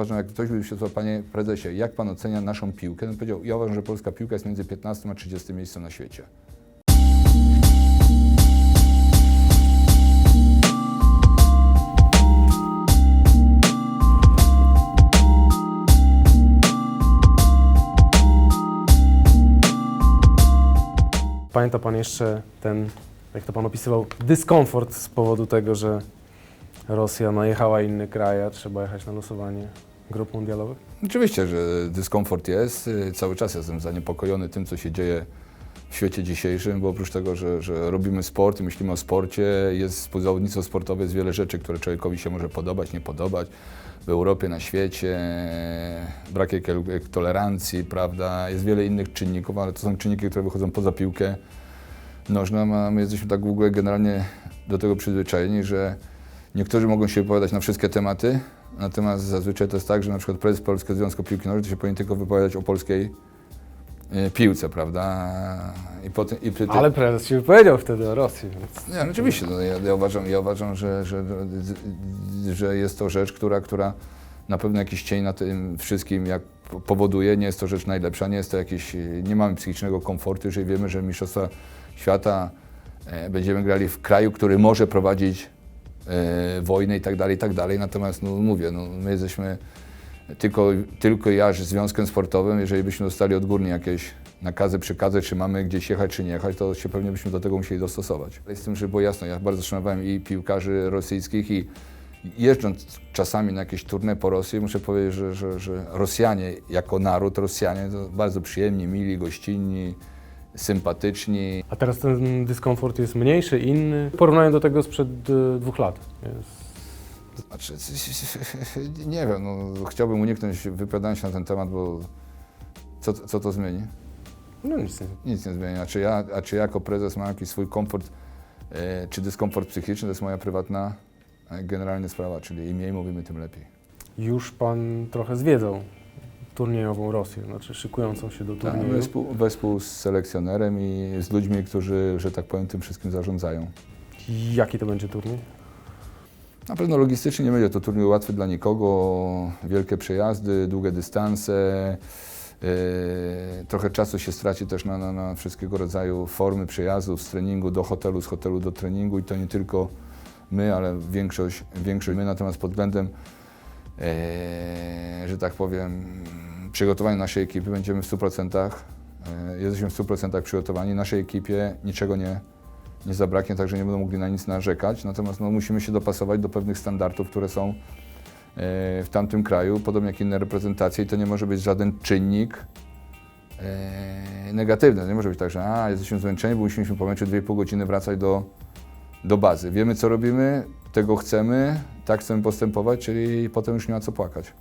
uważam, jak ktoś by się zapytał, panie prezesie, jak pan ocenia naszą piłkę? No powiedział, ja uważam, że polska piłka jest między 15 a 30 miejscem na świecie. Pamięta Pan jeszcze ten, jak to Pan opisywał, dyskomfort z powodu tego, że Rosja najechała inne kraje, a trzeba jechać na losowanie grup mundialowych? Oczywiście, że dyskomfort jest. Y, Cały czas jestem zaniepokojony tym, co się dzieje w świecie dzisiejszym, bo oprócz tego, że, że robimy sport i myślimy o sporcie, jest zawodnictwo sportowe, jest wiele rzeczy, które człowiekowi się może podobać, nie podobać. W Europie, na świecie, brak jakiej- tolerancji, prawda, jest wiele innych czynników, ale to są czynniki, które wychodzą poza piłkę nożną, a my jesteśmy tak w ogóle generalnie do tego przyzwyczajeni, że niektórzy mogą się wypowiadać na wszystkie tematy, natomiast zazwyczaj to jest tak, że na przykład prezes Polskiego Związku Piłki Nożnej to się powinien tylko wypowiadać o polskiej e, piłce, prawda? I potem, i przy tym- Ale prezes się wypowiedział wtedy o Rosji, więc nie, no oczywiście. No, ja, ja uważam, ja uważam że, że, że jest to rzecz, która, która na pewno jakiś cień na tym wszystkim jak po- powoduje. Nie jest to rzecz najlepsza, nie jest to jakieś, nie mamy psychicznego komfortu, jeżeli wiemy, że Mistrzostwa Świata e, będziemy grali w kraju, który może prowadzić e, wojnę i tak dalej, i tak dalej. Natomiast no, mówię, no, my jesteśmy tylko, tylko ja z związkiem sportowym, jeżeli byśmy dostali odgórnie jakieś nakazy, przykazy, czy mamy gdzieś jechać, czy nie jechać, to się pewnie byśmy do tego musieli dostosować. Ale Z tym, żeby było jasno, ja bardzo szanowałem i piłkarzy rosyjskich i jeżdżąc czasami na jakieś turne po Rosji, muszę powiedzieć, że, że, że Rosjanie jako naród, Rosjanie to bardzo przyjemni, mili, gościnni, sympatyczni. A teraz ten dyskomfort jest mniejszy, inny, w porównaniu do tego sprzed y, dwóch lat. Jest. Znaczy, nie wiem, no, chciałbym uniknąć wypowiadania się na ten temat, bo co, co to zmieni? No nic nie. Nic nie zmieni. A czy ja, a czy ja jako prezes mam jakiś swój komfort, e, czy dyskomfort psychiczny, to jest moja prywatna e, generalnie sprawa, czyli im mniej mówimy, tym lepiej. Już Pan trochę zwiedzał turniejową Rosję, znaczy szykującą się do Tak, turnieju. wespół, wespół z selekcjonerem i z ludźmi, którzy, że tak powiem, tym wszystkim zarządzają. Jaki to będzie turniej? Na pewno logistycznie nie będzie to turniej łatwy dla nikogo. Wielkie przejazdy, długie dystanse. e, trochę czasu się straci też na, na, na wszystkiego rodzaju formy przejazdów z treningu do hotelu, z hotelu do treningu i to nie tylko my, ale większość, większość my. Natomiast pod względem, że tak powiem, przygotowania naszej ekipy będziemy w 100%, e, jesteśmy w 100% przygotowani. Naszej ekipie niczego nie, nie zabraknie, także nie będą mogli na nic narzekać. Natomiast no, musimy się dopasować do pewnych standardów, które są e, w tamtym kraju, podobnie jak inne reprezentacje i to nie może być żaden czynnik e, negatywny. Nie może być tak, że a, jesteśmy zmęczeni, bo musimy po meczu 2,5 godziny wracać do, do bazy. Wiemy, co robimy, tego chcemy, tak chcemy postępować, czyli potem już nie ma co płakać.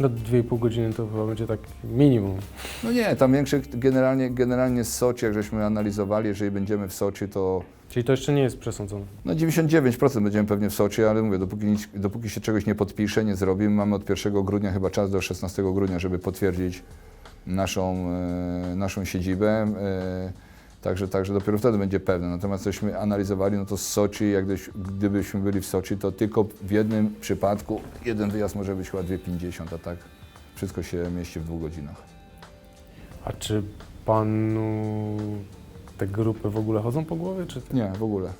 No 2,5 godziny to chyba będzie tak minimum. No nie, tam większe, generalnie, generalnie z Soczi, jak żeśmy analizowali, jeżeli będziemy w Soczi, to Czyli to jeszcze nie jest przesądzone. No 99% będziemy pewnie w Soczi, ale mówię, dopóki, nic, dopóki się czegoś nie podpisze, nie zrobimy, mamy od 1 grudnia chyba czas do 16 grudnia, żeby potwierdzić naszą, e, naszą siedzibę. Także, także dopiero wtedy będzie pewne. Natomiast cośmy analizowali, no to z Soczi, jak gdyś, gdybyśmy byli w Soczi, to tylko w jednym przypadku jeden wyjazd może być chyba 2,50, a tak wszystko się mieści w dwóch godzinach. A czy Panu te grupy w ogóle chodzą po głowie, czy Nie, w ogóle.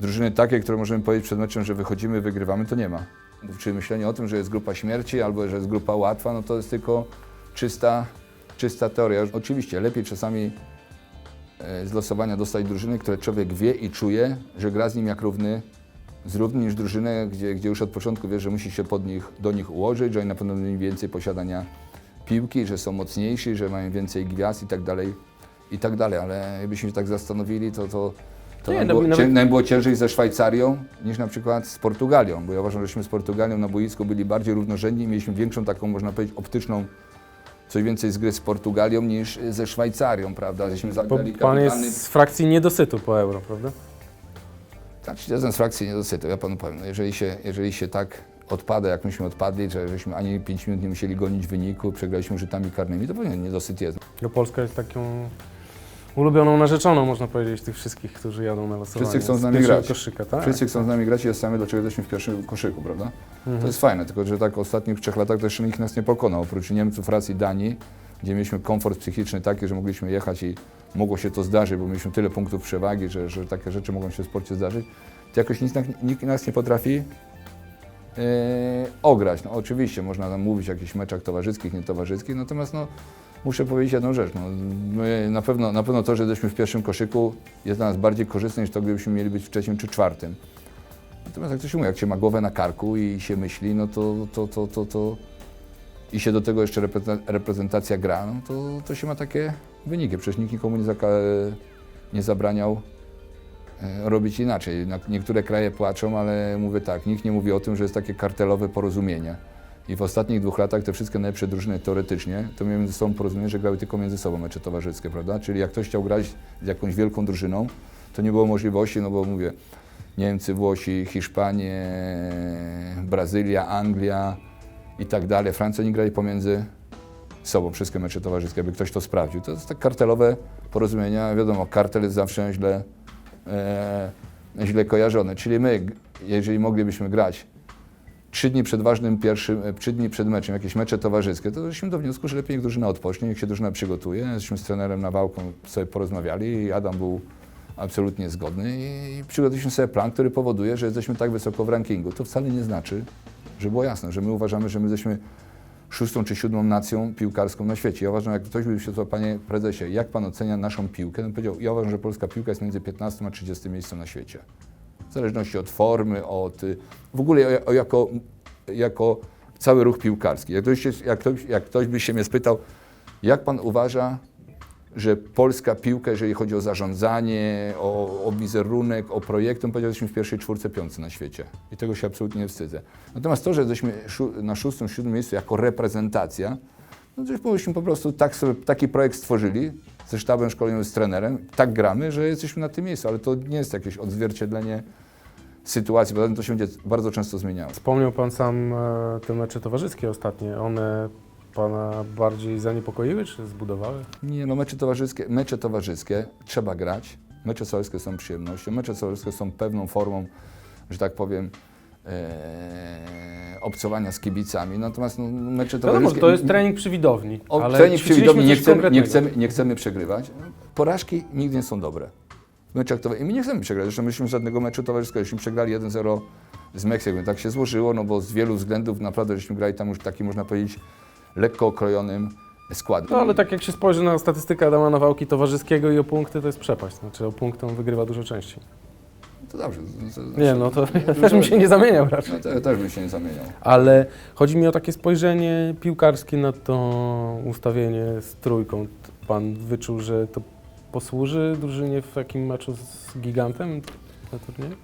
Drużyny takie, które możemy powiedzieć przed meczem, że wychodzimy, wygrywamy, to nie ma. Czyli myślenie o tym, że jest grupa śmierci albo że jest grupa łatwa, no to jest tylko czysta, czysta teoria. Oczywiście lepiej czasami z losowania dostać drużyny, które człowiek wie i czuje, że gra z nim jak równy z równy niż drużynę, gdzie, gdzie już od początku wie, że musi się pod nich, do nich ułożyć, że oni na pewno mieli więcej posiadania piłki, że są mocniejsi, że mają więcej gwiazd i tak dalej, i tak dalej. Ale jakbyśmy się tak zastanowili, to, to, to Nie, nam, no, było, nawet- cię- nam było ciężej ze Szwajcarią niż na przykład z Portugalią, bo ja uważam, żeśmy z Portugalią na boisku byli bardziej równorzędni mieliśmy większą taką, można powiedzieć, optyczną coś więcej z gry z Portugalią niż ze Szwajcarią, prawda? Żeśmy Bo zagrali Pan kapitalny- jest z frakcji niedosytu po euro, prawda? Znaczy, ja z frakcji nie dosytu. Ja panu powiem, no jeżeli, się, jeżeli się tak odpada, jak myśmy odpadli, że żeśmy ani 5 minut nie musieli gonić wyniku, przegraliśmy rzutami karnymi, to pewnie niedosyt jest. No Polska jest taką ulubioną narzeczoną, można powiedzieć, tych wszystkich, którzy jadą na losowanie. Wszyscy chcą z nami grać. Koszyka, tak? Wszyscy chcą z nami grać i jest sami, dlaczego jesteśmy w pierwszym koszyku, prawda? Mhm. To jest fajne, tylko że tak w ostatnich trzech latach jeszcze nikt nas nie pokonał. Oprócz Niemców, Francji, Danii, gdzie mieliśmy komfort psychiczny taki, że mogliśmy jechać i mogło się to zdarzyć, bo mieliśmy tyle punktów przewagi, że, że takie rzeczy mogą się w sporcie zdarzyć. To jakoś nikt, nas- nikt nas nie potrafi e, ograć. No, oczywiście można tam mówić o jakichś meczach towarzyskich, nietowarzyskich, natomiast no, muszę powiedzieć jedną rzecz. No, my na, pewno, na pewno to, że jesteśmy w pierwszym koszyku jest dla nas bardziej korzystne niż to, gdybyśmy mieli być w trzecim czy czwartym. Natomiast jak to się mówi, jak się ma głowę na karku i się myśli, no to, to, to, to, to i się do tego jeszcze reprezenta- reprezentacja gra, no to, to się ma takie wyniki. Przecież nikt nikomu nie, zaka- nie zabraniał e, robić inaczej. Na- Niektóre kraje płaczą, ale mówię tak, nikt nie mówi o tym, że jest takie kartelowe porozumienie. I w ostatnich dwóch latach te wszystkie najlepsze drużyny teoretycznie to miały między sobą porozumienie, że grały tylko między sobą mecze towarzyskie, prawda? Czyli jak ktoś chciał grać z jakąś wielką drużyną, to nie było możliwości, no bo mówię, Niemcy, Włosi, Hiszpanie, Brazylia, Anglia i tak dalej. Francja nie grali pomiędzy sobą wszystkie mecze towarzyskie, aby ktoś to sprawdził. To jest tak kartelowe porozumienia. Wiadomo, kartel jest zawsze źle, e, źle kojarzony. Czyli my, jeżeli moglibyśmy grać trzy dni przed ważnym pierwszym, e, trzy dni przed meczem, jakieś mecze towarzyskie, to doszliśmy do wniosku, że lepiej niech drużyna odpocznie, niech się drużyna przygotuje. Jesteśmy z trenerem Nawałką sobie porozmawiali i Adam był absolutnie zgodny i przygotowaliśmy sobie plan, który powoduje, że jesteśmy tak wysoko w rankingu. To wcale nie znaczy, że było jasne, że my uważamy, że my jesteśmy szóstą czy siódmą nacją piłkarską na świecie. Ja uważam, jak ktoś by się zapytał, panie prezesie, jak pan ocenia naszą piłkę? No powiedział, ja uważam, że polska piłka jest między 15 a 30 miejscem na świecie. W zależności od formy, od y, w ogóle jako, jako cały ruch piłkarski. Jak ktoś, jak, ktoś, jak ktoś by się mnie spytał, jak pan uważa, że polska piłka, jeżeli chodzi o zarządzanie, o, o wizerunek, o projekt, to bym powiedział, jesteśmy w pierwszej czwórce, piątce na świecie. I tego się absolutnie nie wstydzę. Natomiast to, że jesteśmy na szóstym, siódmym miejscu jako reprezentacja, no to myśmy po prostu tak sobie, taki projekt stworzyli ze sztabem szkoleniowym, z trenerem, tak gramy, że jesteśmy na tym miejscu, ale to nie jest jakieś odzwierciedlenie sytuacji, bo to się będzie bardzo często zmieniało. Wspomniał Pan sam e, te mecze towarzyskie ostatnie. One Pana bardziej zaniepokoiły, czy zbudowały? Nie, no mecze towarzyskie, mecze towarzyskie trzeba grać. Mecze towarzyskie są przyjemnością. Mecze towarzyskie są pewną formą, że tak powiem, e, obcowania z kibicami. Natomiast no, mecze towarzyskie... że to jest trening przy widowni, O, ale trening przy widowni, nie chcemy, nie, chcemy, nie chcemy przegrywać. Porażki nigdy nie są dobre. W meczach towa- I my nie chcemy przegrać. Zresztą myśmy żadnego meczu towarzyskiego. Żeśmy przegrali 1-0 z Meksykiem. Tak się złożyło, no bo z wielu względów naprawdę żeśmy grali tam już taki, można powiedzieć, lekko okrojonym składem. No ale tak jak się spojrzy na statystykę Adama Nawałki towarzyskiego i o punkty, to jest przepaść. Znaczy o punkty on wygrywa dużo częściej. To dobrze. To, Nie no, to też bym się nie zamieniał raczej. No, ja też bym się nie zamieniał. Ale chodzi mi o takie spojrzenie piłkarskie na to ustawienie z trójką. Pan wyczuł, że to posłuży drużynie w takim meczu z gigantem na turnieju?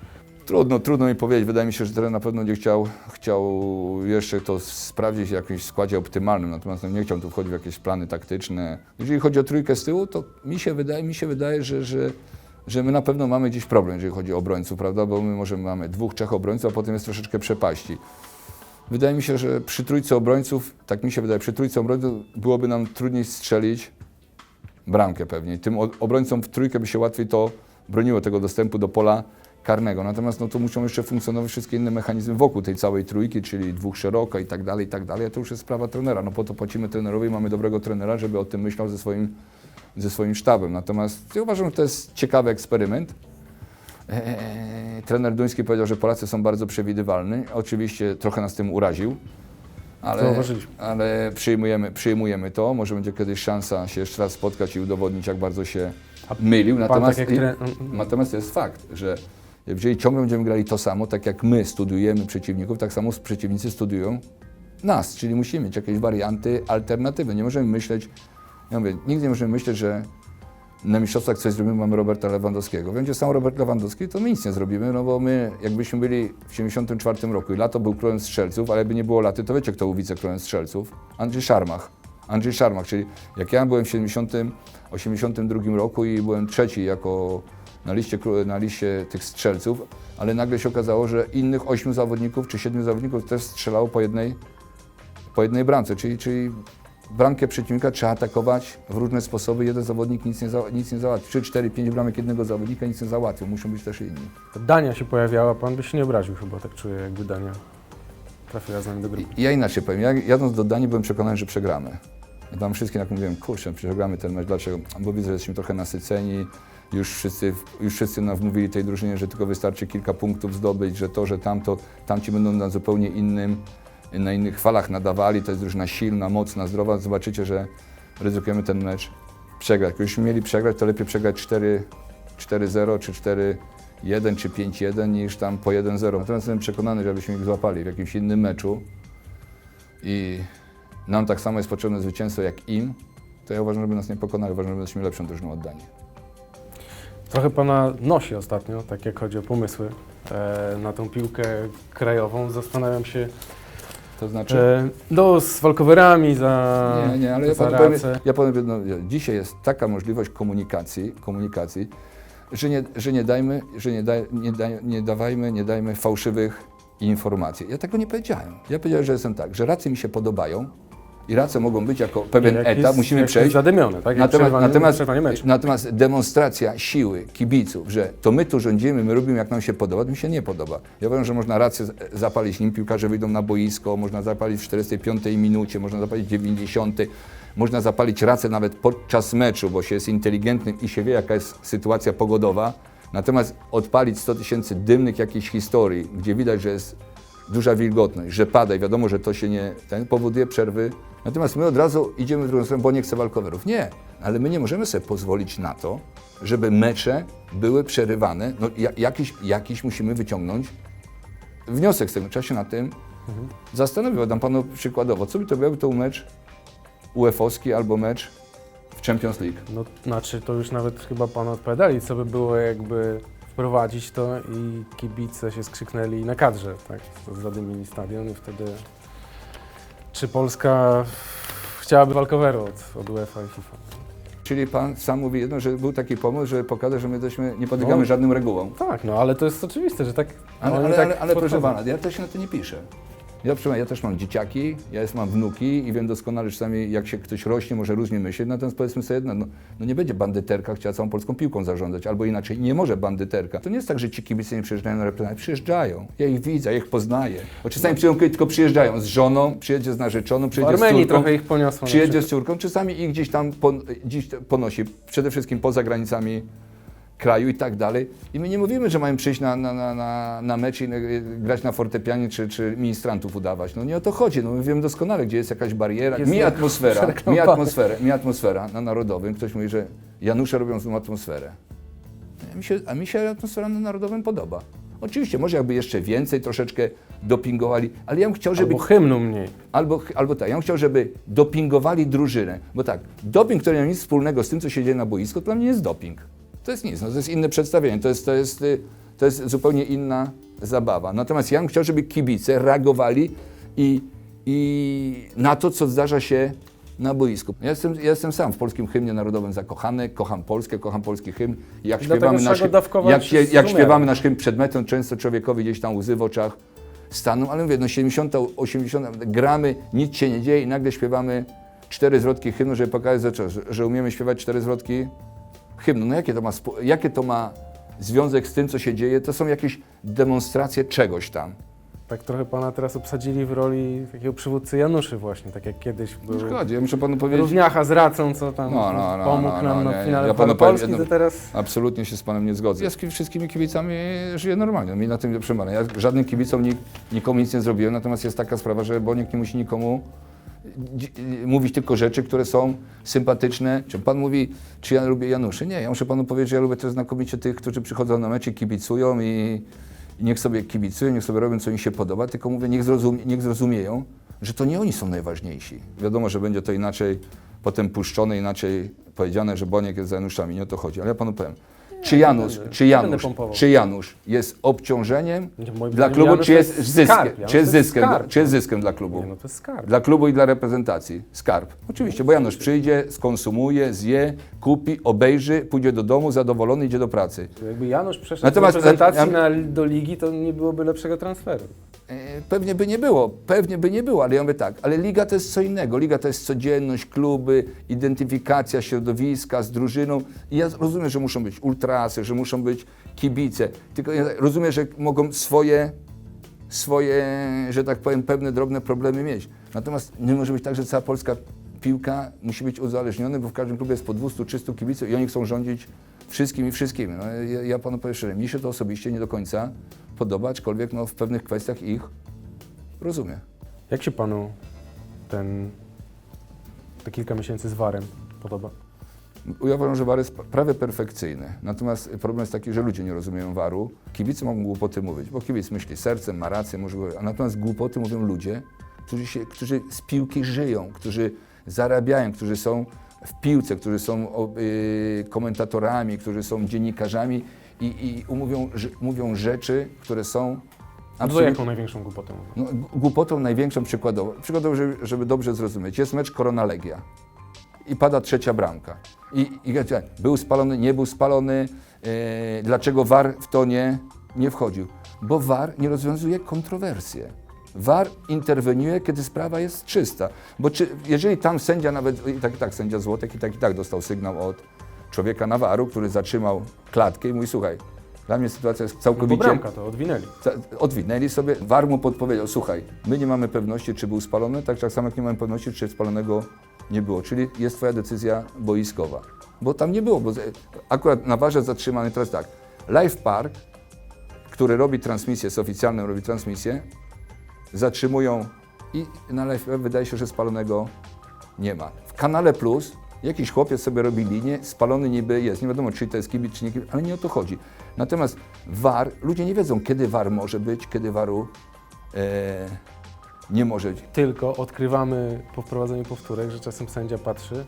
Trudno, trudno mi powiedzieć. Wydaje mi się, że trener na pewno nie chciał, chciał jeszcze to sprawdzić w jakimś składzie optymalnym, natomiast no, nie chciał tu wchodzić w jakieś plany taktyczne. Jeżeli chodzi o trójkę z tyłu, to mi się wydaje, mi się wydaje że, że, że my na pewno mamy gdzieś problem, jeżeli chodzi o obrońców, prawda? Bo my może mamy dwóch, trzech obrońców, a potem jest troszeczkę przepaści. Wydaje mi się, że przy trójce obrońców, tak mi się wydaje, przy trójce obrońców byłoby nam trudniej strzelić bramkę pewnie. Tym obrońcom w trójkę by się łatwiej to broniło tego dostępu do pola karnego. Natomiast no, to muszą jeszcze funkcjonować wszystkie inne mechanizmy wokół tej całej trójki, czyli dwóch szeroko i tak dalej, i tak dalej. A to już jest sprawa trenera. No po to płacimy trenerowi mamy dobrego trenera, żeby o tym myślał ze swoim, ze swoim sztabem. Natomiast ja uważam, że to jest ciekawy eksperyment. Eee, trener Duński powiedział, że Polacy są bardzo przewidywalni. Oczywiście trochę nas tym uraził. Ale, ale przyjmujemy, przyjmujemy to. Może będzie kiedyś szansa się jeszcze raz spotkać i udowodnić, jak bardzo się mylił. Pan Natomiast, tak tre... natomiast jest fakt, że jeżeli ciągle będziemy grali to samo, tak jak my studujemy przeciwników, tak samo przeciwnicy studiują nas. Czyli musimy mieć jakieś warianty, alternatywy. Nie możemy myśleć, ja mówię, nigdy nie możemy myśleć, że na mistrzostwach coś zrobimy, mamy Roberta Lewandowskiego. Będzie sam Robert Lewandowski, to my nic nie zrobimy, no bo my, jakbyśmy byli w 74 roku i lato był królem strzelców, ale by nie było laty, to wiecie, kto był wicekrólem strzelców? Andrzej Szarmach. Andrzej Szarmach, czyli jak ja byłem w 70, 82 roku i byłem trzeci jako na liście, na liście tych strzelców, ale nagle się okazało, że innych ośmiu zawodników czy siedmiu zawodników też strzelało po jednej, po jednej bramce, czyli, czyli bramkę przeciwnika trzeba atakować w różne sposoby. Jeden zawodnik nic nie, za, nic nie załatwi. 3, 4, 5 bramek jednego zawodnika nic nie załatwią. Muszą być też inni. Dania się pojawiała, pan by się nie obraził chyba, tak czuję, jakby Dania trafiła z nami do grupy. Ja inaczej powiem. Ja jadąc do Danii byłem przekonany, że przegramy. Ja tam wszystkim jak mówiłem, kurczę, przegramy ten mecz. Dlaczego? Bo widzę, że jesteśmy trochę nasyceni. Już wszyscy, już wszyscy nam wmówili tej drużynie, że tylko wystarczy kilka punktów zdobyć, że to, że tamto, tamci będą na zupełnie innym, na innych falach nadawali. To jest drużyna silna, mocna, zdrowa. Zobaczycie, że ryzykujemy ten mecz przegrać. Już mieli przegrać, to lepiej przegrać 4 4-0 czy 4-1 czy 5-1 niż tam po 1-0. Natomiast jestem przekonany, że abyśmy ich złapali w jakimś innym meczu i nam tak samo jest potrzebne zwycięstwo jak im, to ja uważam, żeby nas nie pokonali, uważam, że jesteśmy lepszą drużyną od Danii. Trochę pana nosi ostatnio, tak jak chodzi o pomysły e, na tą piłkę krajową. Zastanawiam się, To znaczy... e, no z walkowerami za, Nie, nie, ale ja za panu powiem, racę. ja powiem jedno, dzisiaj jest taka możliwość komunikacji, komunikacji że, nie, że, nie, dajmy, że nie, daj, nie, daj, nie dawajmy, nie dajmy fałszywych informacji. Ja tego nie powiedziałem. Ja powiedziałem, że jestem tak, że racje mi się podobają i racje mogą być jako pewien Jak etap, jest- musimy przejść. Zadymione, tak? Jak Natomiast, natomiast, natomiast demonstracja siły kibiców, że to my tu rządzimy, my robimy jak nam się podoba, to mi się nie podoba. Ja uważam, że można rację zapalić, nim piłkarze wyjdą na boisko, można zapalić w 45 minucie, można zapalić w 90, można zapalić rację nawet podczas meczu, bo się jest inteligentnym i się wie, jaka jest sytuacja pogodowa. Natomiast odpalić 100 tysięcy dymnych jakiejś historii, gdzie widać, że jest duża wilgotność, że pada i wiadomo, że to się nie ten powoduje przerwy. Natomiast my od razu idziemy w drugą stronę, bo nie chce walkowerów. Nie, ale my nie możemy sobie pozwolić na to, żeby mecze były przerywane. No, ja, jakiś, jakiś musimy wyciągnąć wniosek z tego. Trzeba się na tym zastanowić. Dam panu przykładowo, co by to był to mecz UEFA-owski albo mecz w Champions League. No, znaczy, to już nawet chyba pan odpowiadali, co by było jakby wprowadzić to i kibice się skrzyknęli na kadrze, tak? Zadymili stadion i wtedy... Czy Polska chciałaby walkoweru od, od UEFA i FIFA? Czyli pan sam mówi jedno, że był taki pomysł, że pokaże, że my jesteśmy, nie podlegamy No. żadnym regułom. Tak, no ale to jest oczywiste, że tak... Ale, oni ale, tak ale, ale proszę podchodzą. pana, ja też się na to nie piszę. Ja, pana, ja też mam dzieciaki, ja jest, mam wnuki i wiem doskonale czasami, jak się ktoś rośnie, może różnie myśleć. Natomiast powiedzmy sobie jedno, no, no nie będzie bandyterka chciała całą polską piłką zarządzać, albo inaczej, nie może bandyterka. To nie jest tak, że ci kibice nie przyjeżdżają na reprezentację, przyjeżdżają. Ja ich widzę, ja ich poznaję. Bo czasami przyjadą, tylko przyjeżdżają z żoną, przyjedzie z narzeczoną, przyjedzie z córką. trochę ich poniosło. Przyjedzie z córką, czasami ich gdzieś tam pon, gdzieś ponosi, przede wszystkim poza granicami kraju i tak dalej. I my nie mówimy, że mają przyjść na, na, na, na, na mecz i y, grać na fortepianie czy, czy ministrantów udawać. No nie o to chodzi. No my wiemy doskonale, gdzie jest jakaś bariera. Jest mi atmosfera, mi atmosfera, mi atmosfera na Narodowym. Ktoś mówi, że Janusze robią złą atmosferę. A mi się, a mi się atmosfera na Narodowym podoba. Oczywiście, może jakby jeszcze więcej troszeczkę dopingowali, ale ja bym chciał, żeby Albo hymnu mniej. Albo, albo tak, ja bym chciał, żeby dopingowali drużynę. Bo tak, doping, który nie ma nic wspólnego z tym, co się dzieje na boisku, to dla mnie nie jest doping. To jest nic, no, to jest inne przedstawienie, to jest, to, jest, y, to jest zupełnie inna zabawa. Natomiast ja bym chciał, żeby kibice reagowali i, i na to, co zdarza się na boisku. Ja jestem, ja jestem sam w polskim hymnie narodowym zakochany, kocham Polskę, kocham polski hymn. Jak śpiewamy nasz jak, jak umiarem. śpiewamy nasz hymn przed metą, często człowiekowi gdzieś tam łzy w oczach staną, ale mówię, no 70, 80, gramy, nic się nie dzieje i nagle śpiewamy cztery zwrotki hymnu, żeby pokazać, że, że umiemy śpiewać cztery zwrotki hymnu. No jakie to, ma, jakie to ma związek z tym, co się dzieje? To są jakieś demonstracje czegoś tam. Tak trochę pana teraz obsadzili w roli takiego przywódcy Januszy właśnie, tak jak kiedyś był Szkodzi, ja muszę panu powiedzieć, równiacha z racą, co tam No, no, no, pomógł no, nam no, na finale ja panu powiem Polski, to teraz... absolutnie się z panem nie zgodzę. Ja z ki- wszystkimi kibicami żyję normalnie, mi na tym nie przemawia. Ja żadnym kibicom nik, nikomu nic nie zrobiłem, natomiast jest taka sprawa, że Boniek nie musi nikomu mówić tylko rzeczy, które są sympatyczne. Czy pan mówi, czy ja lubię Januszy? Nie, ja muszę panu powiedzieć, że ja lubię też znakomicie tych, którzy przychodzą na mecze, kibicują i, i niech sobie kibicują, niech sobie robią, co im się podoba, tylko mówię, niech, zrozumie, niech zrozumieją, że to nie oni są najważniejsi. Wiadomo, że będzie to inaczej potem puszczone, inaczej powiedziane, że Boniek jest za Januszami, nie o to chodzi. Ale ja panu powiem, czy Janusz, będę- czy Janusz, czy Janusz jest obciążeniem dla klubu, Janusz czy jest jest zyskiem, skarb. Czy jest zyskiem, skarb. czy jest zyskiem dla klubu? Nie, no to jest skarb. Dla klubu i dla reprezentacji. Skarb. Oczywiście, bo Janusz przyjdzie, skonsumuje, zje, kupi, obejrzy, pójdzie do domu, zadowolony, idzie do pracy. Jakby Janusz przeszedł Natomiast- z reprezentacji na, do ligi, to nie byłoby lepszego transferu. E, Pewnie by nie było, pewnie by nie było, ale ja mówię tak, ale liga to jest co innego. Liga to jest codzienność, kluby, identyfikacja środowiska z drużyną. I ja rozumiem, że muszą być ultrasy, że muszą być kibice, tylko ja rozumiem, że mogą swoje, swoje, że tak powiem, pewne drobne problemy mieć. Natomiast nie może być tak, że cała polska piłka musi być uzależniona, bo w każdym klubie jest po 200-300 kibiców i oni chcą rządzić wszystkim i wszystkimi. No, ja, ja panu powiem szczerze, mi się to osobiście nie do końca podoba, aczkolwiek no, w pewnych kwestiach ich rozumiem. Jak się panu ten te kilka miesięcy z warem podoba? Ja uważam, że VAR jest prawie perfekcyjny. Natomiast problem jest taki, że ludzie nie rozumieją VAR-u. Kibice mogą głupoty mówić, bo kibic myśli sercem, ma rację, może, a natomiast głupoty mówią ludzie, którzy, się, którzy z piłki żyją, którzy zarabiają, którzy są w piłce, którzy są y, komentatorami, którzy są dziennikarzami i, i mówią, że, mówią rzeczy, które są A to jaką największą głupotę mówi? no, głupotą największą przykładowo, przykładowo żeby, żeby dobrze zrozumieć, jest mecz Korona-Legia i pada trzecia bramka. I, i był spalony, nie był spalony, e, dlaczego VAR w to nie, nie wchodził? Bo VAR nie rozwiązuje kontrowersje. VAR interweniuje, kiedy sprawa jest czysta. Bo czy, jeżeli tam sędzia nawet, i tak i tak sędzia Złotek i tak i tak dostał sygnał od człowieka na VAR-u, który zatrzymał klatkę i mówi, słuchaj, dla mnie sytuacja jest No całkowicie... bramka to odwinęli. Odwinęli sobie, war mu podpowiedział, słuchaj, my nie mamy pewności, czy był spalony, tak, tak samo jak nie mamy pewności, czy spalonego nie było. Czyli jest twoja decyzja boiskowa. Bo tam nie było, bo akurat na warze zatrzymany, teraz tak, Live Park, który robi transmisję, jest oficjalnym, robi transmisję, zatrzymują i wydaje się, że spalonego nie ma. W kanale Plus jakiś chłopiec sobie robi linię, spalony niby jest. Nie wiadomo, czy to jest kibic, czy nie ale nie o to chodzi. Natomiast VAR, ludzie nie wiedzą, kiedy VAR może być, kiedy VAR-u e, nie może być. Tylko odkrywamy po wprowadzeniu powtórek, że czasem sędzia patrzy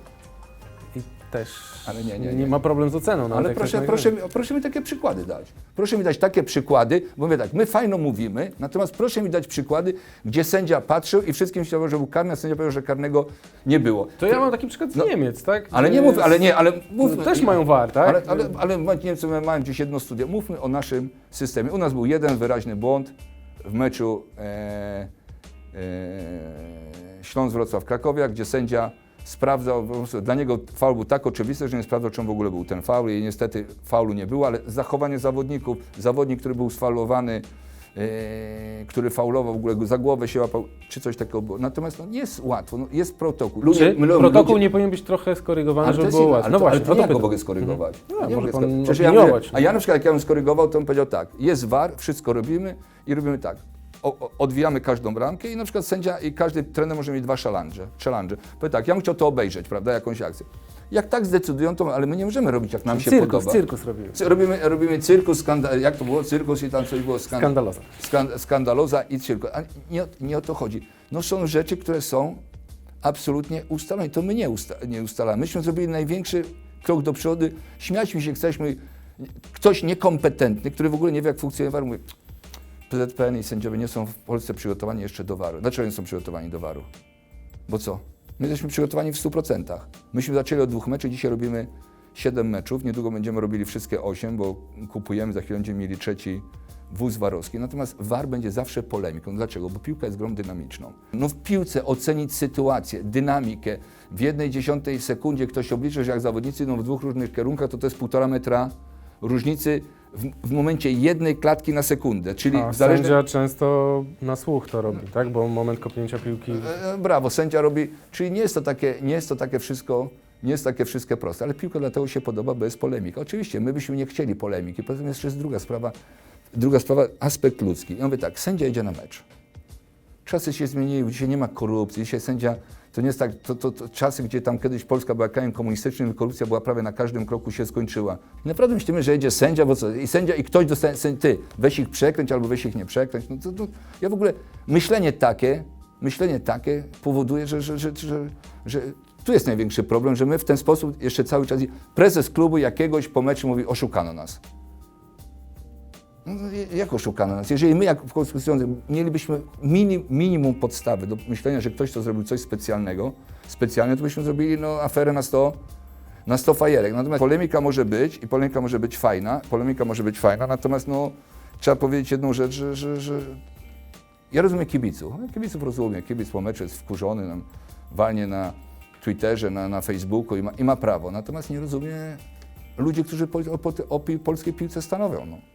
też Ale nie, nie, nie. ma problem z oceną. No, Ale tak proszę, jak proszę, mi- proszę mi takie przykłady dać. Proszę mi dać takie przykłady, bo mówię tak, my fajno mówimy, natomiast proszę mi dać przykłady, gdzie sędzia patrzył i wszystkim się wydawało, że był karny, a sędzia powiedział, że karnego nie było. To ja mam taki przykład z No, Niemiec, tak? Ale nie mów, ale nie, ale mów. Też mają VAR, tak? Ale, ale, ale Niemcy mają gdzieś jedno studio. Mówmy o naszym systemie. U nas był jeden wyraźny błąd w meczu e, e, Śląsk-Wrocław-Krakowiak, gdzie sędzia sprawdzał, po prostu dla niego faul był tak oczywisty, że nie sprawdzał, czym w ogóle był ten faul i niestety faulu nie było, ale zachowanie zawodników, zawodnik, który był sfaulowany, e, który faulował, w ogóle go za głowę się łapał, czy coś takiego było. Natomiast no, nie jest łatwo, no, jest protokół. Czy mylą- protokół ludzie- nie powinien być trochę skorygowany, ale żeby było łatwo? No właśnie, ale to ja go mogę skorygować. No, Ja może mogę pan skory- Przecież ja mówię, opiniować. a ja na przykład jak ja bym skorygował, to bym powiedział tak, jest VAR, wszystko robimy i robimy tak. Odwijamy każdą bramkę i na przykład sędzia i każdy trener może mieć dwa challenge. challenge. Powie tak, ja bym chciał to obejrzeć, prawda, jakąś akcję. Jak tak zdecydują, to ale my nie możemy robić jak nam się Cyrkus, podoba. cyrkus robimy. Robimy, robimy cyrkus, skanda, jak to było? Cyrkus i tam coś było skandal Skandaloza. skan- skandaloza i cyrkus. A nie, o- nie o to chodzi. No są rzeczy, które są absolutnie ustalone. To my nie, usta nie ustalamy. Myśmy zrobili największy krok do przodu. Śmialiśmy się, chcemy. Ktoś niekompetentny, który w ogóle nie wie, jak funkcjonuje VAR, mówi PZPN i sędziowie nie są w Polsce przygotowani jeszcze do VAR-u. Dlaczego nie są przygotowani do VAR-u? Bo co? My jesteśmy przygotowani w 100%. Myśmy zaczęli od dwóch meczów, dzisiaj robimy 7 meczów. Niedługo będziemy robili wszystkie 8, bo kupujemy, za chwilę będziemy mieli trzeci wóz warowski. Natomiast VAR będzie zawsze polemiką. Dlaczego? Bo piłka jest grą dynamiczną. No w piłce ocenić sytuację, dynamikę. W jednej dziesiątej sekundzie ktoś obliczy, że jak zawodnicy idą w dwóch różnych kierunkach, to to jest półtora metra różnicy w, w momencie jednej klatki na sekundę. Czyli A sędzia często na słuch to robi, tak? Bo moment kopnięcia piłki... E, Brawo, sędzia robi, czyli nie jest to takie, nie jest to takie wszystko, nie jest takie wszystko proste, ale piłka dlatego się podoba, bo jest polemika. Oczywiście, my byśmy nie chcieli polemiki, poza tym jeszcze jest druga sprawa, druga sprawa, aspekt ludzki. Ja mówię tak, sędzia idzie na mecz. Czasy się zmieniły, dzisiaj nie ma korupcji, dzisiaj sędzia, to nie jest tak, to, to, to czasy, gdzie tam kiedyś Polska była krajem komunistycznym i korupcja była prawie na każdym kroku się skończyła. I naprawdę myślimy, że jedzie sędzia, bo co, i sędzia i ktoś dostanie, sędzia, ty, weź ich przekręć albo weź ich nie przekręć. No to, to, ja w ogóle, myślenie takie, myślenie takie powoduje, że, że, że, że, że tu jest największy problem, że my w ten sposób jeszcze cały czas, prezes klubu jakiegoś po meczu mówi, oszukano nas. No, jak oszukano nas? Jeżeli my, jak konstytucjonalnie, mielibyśmy mini, minimum podstawy do myślenia, że ktoś to zrobił coś specjalnego, specjalnie, to byśmy zrobili no, aferę na 100, na 100 fajerek. Natomiast polemika może być i polemika może być fajna, polemika może być fajna, natomiast no, trzeba powiedzieć jedną rzecz, że, że, że ja rozumiem kibiców. Kibiców rozumiem. Kibic po meczu jest wkurzony, nam walnie na Twitterze, na, na Facebooku i ma, i ma prawo. Natomiast nie rozumiem ludzi, którzy o, o, o polskiej piłce stanowią. No.